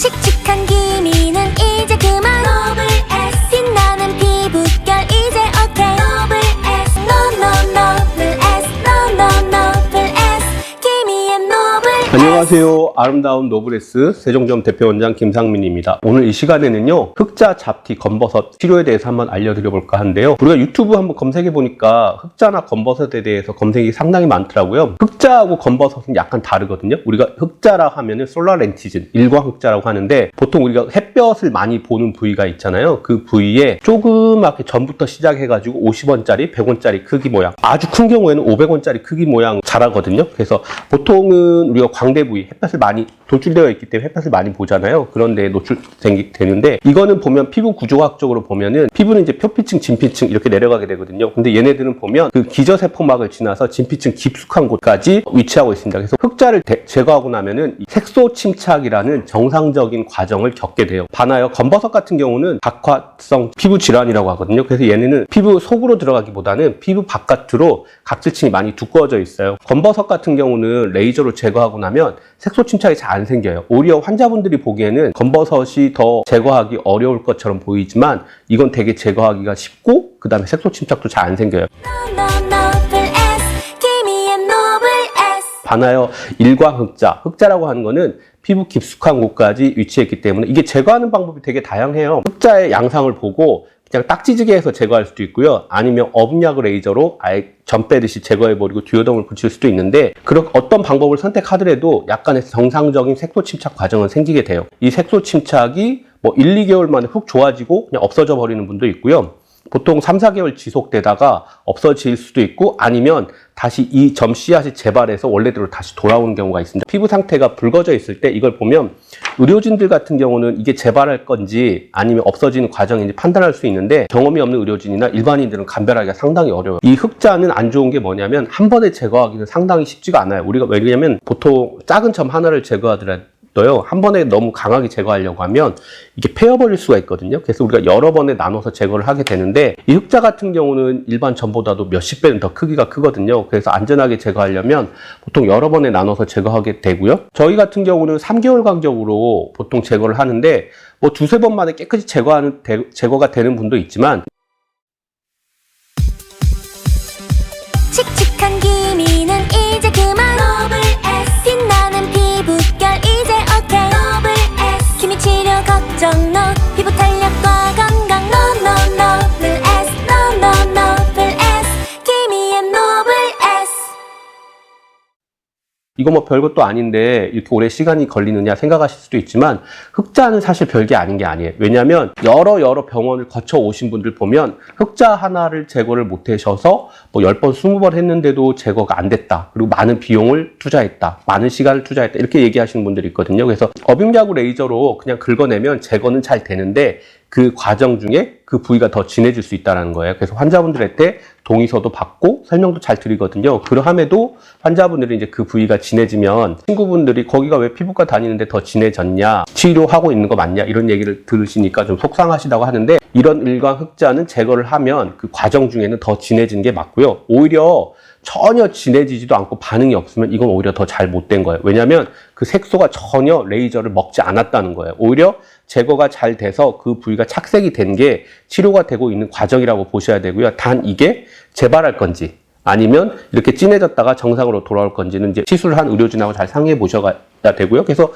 칙칙한 기미 안녕하세요. 아름다운 노브레스 세종점 대표원장 김상민입니다. 오늘 이 시간에는요, 흑자, 잡티, 검버섯 치료에 대해서 한번 알려드려 볼까 하는데요. 우리가 유튜브 한번 검색해 보니까 흑자나 검버섯에 대해서 검색이 상당히 많더라고요. 흑자하고 검버섯은 약간 다르거든요. 우리가 흑자라 하면은 솔라렌티즌, 일광 흑자라고 하는데 보통 우리가 햇볕을 많이 보는 부위가 있잖아요. 그 부위에 조그맣게 전부터 시작해 가지고 50원짜리, 100원짜리 크기 모양, 아주 큰 경우에는 500원짜리 크기 모양 자라거든요. 그래서 보통은 우리가 광대 부위, 햇볕을 많이 돌출되어 있기 때문에 햇볕을 많이 보잖아요. 그런데 노출되는데 이거는 보면 피부 구조학적으로 보면은 피부는 이제 표피층, 진피층 이렇게 내려가게 되거든요. 근데 얘네들은 보면 그 기저세포막을 지나서 진피층 깊숙한 곳까지 위치하고 있습니다. 그래서 흑자를 대- 제거하고 나면은 이 색소 침착이라는 정상적인 과정을 겪게 돼요. 반하여 검버섯 같은 경우는 각화성 피부 질환이라고 하거든요. 그래서 얘네는 피부 속으로 들어가기보다는 피부 바깥으로 각질층이 많이 두꺼워져 있어요. 검버섯 같은 경우는 레이저로 제거하고 나면 색소 침착이 잘 안 생겨요. 오히려 환자분들이 보기에는 검버섯이 더 제거하기 어려울 것처럼 보이지만 이건 되게 제거하기가 쉽고 그 다음에 색소 침착도 잘 안 생겨요. 반하여 일광 흑자, 흑자라고 하는 거는 피부 깊숙한 곳까지 위치했기 때문에 이게 제거하는 방법이 되게 다양해요. 흑자의 양상을 보고 그냥 딱지지게 해서 제거할 수도 있고요. 아니면 어분약 레이저로 아예 전 빼듯이 제거해버리고 듀오덤을 붙일 수도 있는데 그런 어떤 방법을 선택하더라도 약간의 정상적인 색소 침착 과정은 생기게 돼요. 이 색소 침착이 뭐 1, 2개월 만에 훅 좋아지고 그냥 없어져 버리는 분도 있고요. 보통 3, 4개월 지속되다가 없어질 수도 있고 아니면 다시 이 점 씨앗이 재발해서 원래대로 다시 돌아오는 경우가 있습니다. 피부 상태가 붉어져 있을 때 이걸 보면 의료진들 같은 경우는 이게 재발할 건지 아니면 없어지는 과정인지 판단할 수 있는데 경험이 없는 의료진이나 일반인들은 감별하기가 상당히 어려워요. 이 흑자는 안 좋은 게 뭐냐면 한 번에 제거하기는 상당히 쉽지가 않아요. 우리가 왜냐면 보통 작은 점 하나를 제거하더라도 도요 한 번에 너무 강하게 제거하려고 하면 이게 패여버릴 수가 있거든요. 그래서 우리가 여러 번에 나눠서 제거를 하게 되는데 이 흑자 같은 경우는 일반 점보다도 몇십 배는 더 크기가 크거든요. 그래서 안전하게 제거하려면 보통 여러 번에 나눠서 제거하게 되고요. 저희 같은 경우는 3개월 간격으로 보통 제거를 하는데 뭐 두세 번 만에 깨끗이 제거하는 대- 제거가 되는 분도 있지만 칙칙 이거 뭐 별것도 아닌데 이렇게 오래 시간이 걸리느냐 생각하실 수도 있지만 흑자는 사실 별게 아닌 게 아니에요. 왜냐하면 여러 여러 병원을 거쳐 오신 분들 보면 흑자 하나를 제거를 못 하셔서 뭐 10번, 20번 했는데도 제거가 안 됐다. 그리고 많은 비용을 투자했다. 많은 시간을 투자했다. 이렇게 얘기하시는 분들이 있거든요. 그래서 어빙약우 레이저로 그냥 긁어내면 제거는 잘 되는데 그 과정 중에 그 부위가 더 진해질 수 있다는 거예요. 그래서 환자분들한테 동의서도 받고 설명도 잘 드리거든요. 그러함에도 환자분들이 이제 그 부위가 진해지면 친구분들이 거기가 왜 피부과 다니는데 더 진해졌냐, 치료하고 있는 거 맞냐 이런 얘기를 들으시니까 좀 속상하시다고 하는데 이런 일광 흑자는 제거를 하면 그 과정 중에는 더 진해진 게 맞고요. 오히려 전혀 진해지지도 않고 반응이 없으면 이건 오히려 더 잘 못된 거예요. 왜냐하면 그 색소가 전혀 레이저를 먹지 않았다는 거예요. 오히려 제거가 잘 돼서 그 부위가 착색이 된 게 치료가 되고 있는 과정이라고 보셔야 되고요. 단 이게 재발할 건지 아니면 이렇게 진해졌다가 정상으로 돌아올 건지는 이제 시술을 한 의료진하고 잘 상의해 보셔야 되고요. 그래서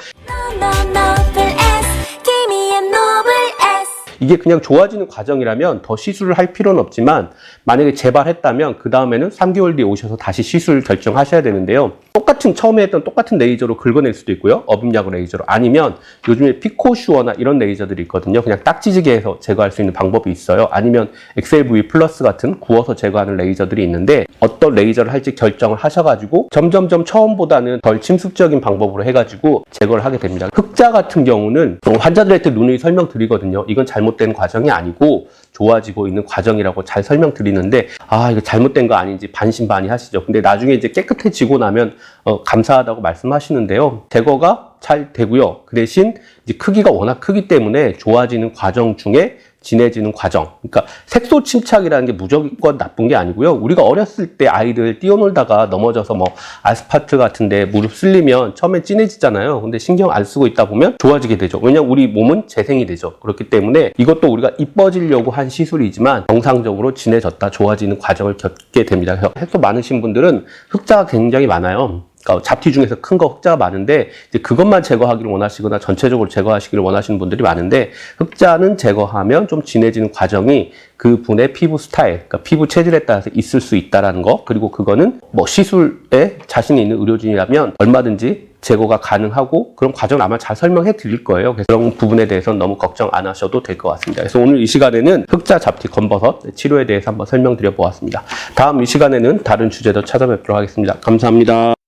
이게 그냥 좋아지는 과정이라면 더 시술을 할 필요는 없지만 만약에 재발했다면 그 다음에는 3개월 뒤에 오셔서 다시 시술 결정하셔야 되는데요. 똑같은 처음에 했던 똑같은 레이저로 긁어낼 수도 있고요. 어빔약 레이저로 아니면 요즘에 피코슈어나 이런 레이저들이 있거든요. 그냥 딱지지게 해서 제거할 수 있는 방법이 있어요. 아니면 XLV 플러스 같은 구워서 제거하는 레이저들이 있는데 어떤 레이저를 할지 결정을 하셔가지고 점점점 처음보다는 덜 침습적인 방법으로 해가지고 제거를 하게 됩니다. 흑자 같은 경우는 어, 환자들한테 누누이 설명드리거든요. 이건 잘못된 과정이 아니고 좋아지고 있는 과정이라고 잘 설명드리는데 아 이거 잘못된 거 아닌지 반신반의 하시죠. 근데 나중에 이제 깨끗해지고 나면 어, 감사하다고 말씀하시는데요. 제거가 잘 되고요. 그 대신 이제 크기가 워낙 크기 때문에 좋아지는 과정 중에 진해지는 과정. 그러니까 색소 침착이라는 게 무조건 나쁜 게 아니고요. 우리가 어렸을 때 아이들 뛰어놀다가 넘어져서 뭐 아스파트 같은데 무릎 쓸리면 처음에 진해지잖아요. 근데 신경 안 쓰고 있다 보면 좋아지게 되죠. 왜냐면 우리 몸은 재생이 되죠. 그렇기 때문에 이것도 우리가 이뻐지려고 한 시술이지만 정상적으로 진해졌다 좋아지는 과정을 겪게 됩니다. 그래서 색소 많으신 분들은 흑자가 굉장히 많아요. 그러니까 잡티 중에서 큰 거 흑자가 많은데 이제 그것만 제거하기를 원하시거나 전체적으로 제거하시기를 원하시는 분들이 많은데 흑자는 제거하면 좀 진해지는 과정이 그 분의 피부 스타일, 그러니까 피부 체질에 따라서 있을 수 있다라는 거 그리고 그거는 뭐 시술에 자신이 있는 의료진이라면 얼마든지 제거가 가능하고 그런 과정을 아마 잘 설명해 드릴 거예요. 그래서 그런 부분에 대해서는 너무 걱정 안 하셔도 될 것 같습니다. 그래서 오늘 이 시간에는 흑자 잡티 검버섯 치료에 대해서 한번 설명드려 보았습니다. 다음 이 시간에는 다른 주제로 찾아뵙도록 하겠습니다. 감사합니다.